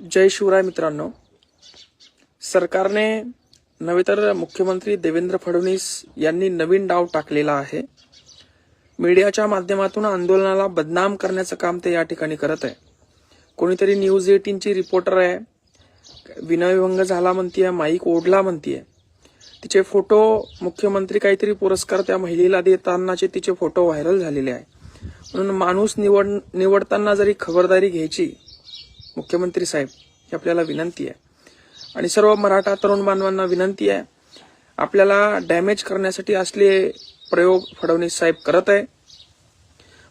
जय शिवराय मित्रांनो. सरकारने नव्हे तर मुख्यमंत्री देवेंद्र फडणवीस यांनी नवीन डाव टाकलेला आहे. मीडियाच्या माध्यमातून आंदोलनाला बदनाम करण्याचं काम ते या ठिकाणी करत आहे. कोणीतरी न्यूज एटीनची रिपोर्टर आहे. विनयभंग झाला म्हणतीये माईक ओढला म्हणतीये. तिचे फोटो मुख्यमंत्री काहीतरी पुरस्कार त्या महिलेला देतानाचे तिचे फोटो व्हायरल झालेले आहे. म्हणून माणूस निवड निवडताना जरी खबरदारी घ्यायची मुख्यमंत्री साहेब ही आपल्याला विनंती आहे. आणि सर्व मराठा तरुण बांधवांना विनंती आहे आपल्याला डॅमेज करण्यासाठी असले प्रयोग फडणवीस साहेब करत आहे.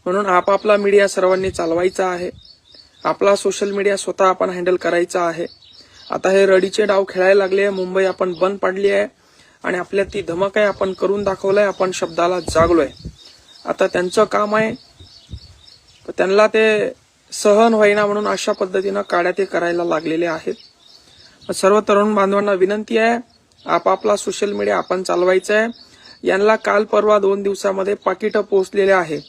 म्हणून आपापला मीडिया सर्वांनी चालवायचा आहे. आपला सोशल मीडिया स्वतः आपण हँडल करायचा आहे. आता हे रडीचे डाव खेळायला लागले आहे मुंबई आपण बंद पाडली आहे. आणि आपल्या ती धमक आहे आपण करून दाखवलंय आपण शब्दाला जागलोय. आता त्यांचं काम आहे त्यांना ते सहन होईना म्हणून अशा पद्धतीनं काड्या ते करायला लागलेले आहेत. सर्व तरुण बांधवांना विनंती आहे आपापला सोशल मीडिया आपण चालवायचा आहे. यांना काल परवा दोन दिवसामध्ये पाकिटं पोहोचलेले आहे.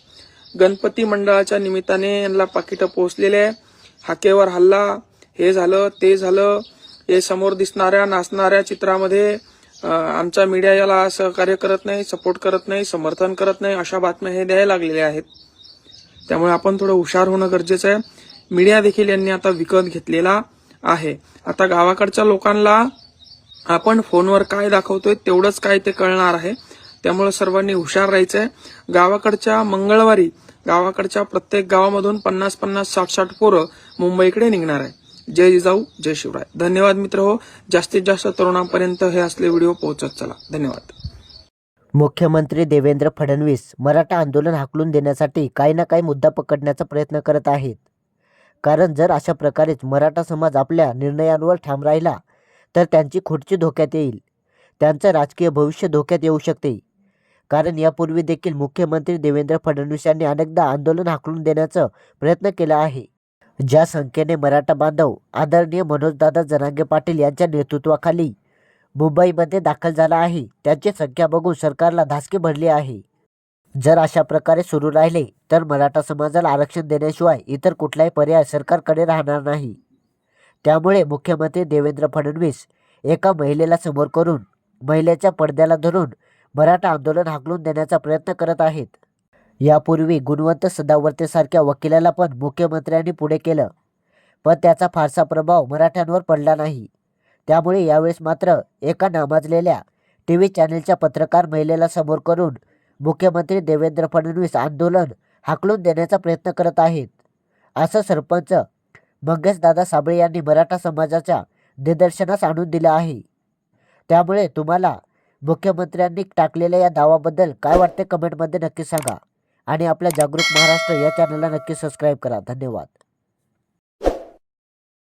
गणपती मंडळाच्या निमित्ताने यांना पाकिटं पोहोचलेले आहे. हाकेवर हल्ला हे झालं ते झालं हे समोर दिसणाऱ्या नाचणाऱ्या चित्रामध्ये आमचा मीडिया याला सहकार्य करत नाही सपोर्ट करत नाही समर्थन करत नाही अशा बातम्या हे द्यायला लागलेल्या आहेत. त्यामुळे आपण थोडं हुशार होणं गरजेचं आहे. मीडिया देखील यांनी आता विकत घेतलेला आहे. आता गावाकडच्या लोकांना आपण फोनवर काय दाखवतोय तेवढंच काय ते कळणार आहे. त्यामुळे सर्वांनी हुशार राहायचंय. गावाकडच्या मंगळवारी गावाकडच्या प्रत्येक गावामधून पन्नास पन्नास साठ साठ पोरं मुंबईकडे निघणार आहे. जय जिजाऊ जय शिवराय. धन्यवाद मित्र हो. जास्तीत जास्त तरुणांपर्यंत हे असले व्हिडिओ पोहोचत चला. धन्यवाद. मुख्यमंत्री देवेंद्र फडणवीस मराठा आंदोलन हाकलून देण्यासाठी काही ना काही मुद्दा पकडण्याचा प्रयत्न करत आहेत. कारण जर अशा प्रकारेच मराठा समाज आपल्या निर्णयांवर ठाम राहिला तर त्यांची खुर्ची धोक्यात येईल. त्यांचं राजकीय भविष्य धोक्यात येऊ शकते. कारण यापूर्वी देखील मुख्यमंत्री देवेंद्र फडणवीस यांनी अनेकदा आंदोलन हाकलून देण्याचा प्रयत्न केला आहे. ज्या संख्येने मराठा बांधव आदरणीय मनोजदादा जनांगे पाटील यांच्या नेतृत्वाखाली मुंबईमध्ये दाखल झाला आहे. त्यांची संख्या बघून सरकारला धासकी भरली आहे. जर अशा प्रकारे सुरू राहिले तर मराठा समाजाला आरक्षण देण्याशिवाय इतर कुठलाही पर्याय सरकारकडे राहणार नाही. त्यामुळे मुख्यमंत्री देवेंद्र फडणवीस एका महिलेला समोर करून महिलेच्या पडद्याला धरून मराठा आंदोलन हाकलून देण्याचा प्रयत्न करत आहेत. यापूर्वी गुणवंत सदावर्तेसारख्या वकिलाला पण मुख्यमंत्र्यांनी पुढे केलं पण त्याचा फारसा प्रभाव मराठ्यांवर पडला नाही. त्यामुळे यावेळेस मात्र एका नामाजलेल्या टी व्ही चॅनेलच्या पत्रकार महिलेला समोर करून मुख्यमंत्री देवेंद्र फडणवीस आंदोलन हाकलून देण्याचा प्रयत्न करत आहेत. असं सरपंच मंगेशदादा साबळे यांनी मराठा समाजाच्या निदर्शनास आणून दिलं आहे. त्यामुळे तुम्हाला मुख्यमंत्र्यांनी टाकलेल्या या दावाबद्दल काय वाटते कमेंटमध्ये नक्की सांगा आणि आपल्या जागरूक महाराष्ट्र या चॅनलला नक्की सबस्क्राईब करा. धन्यवाद.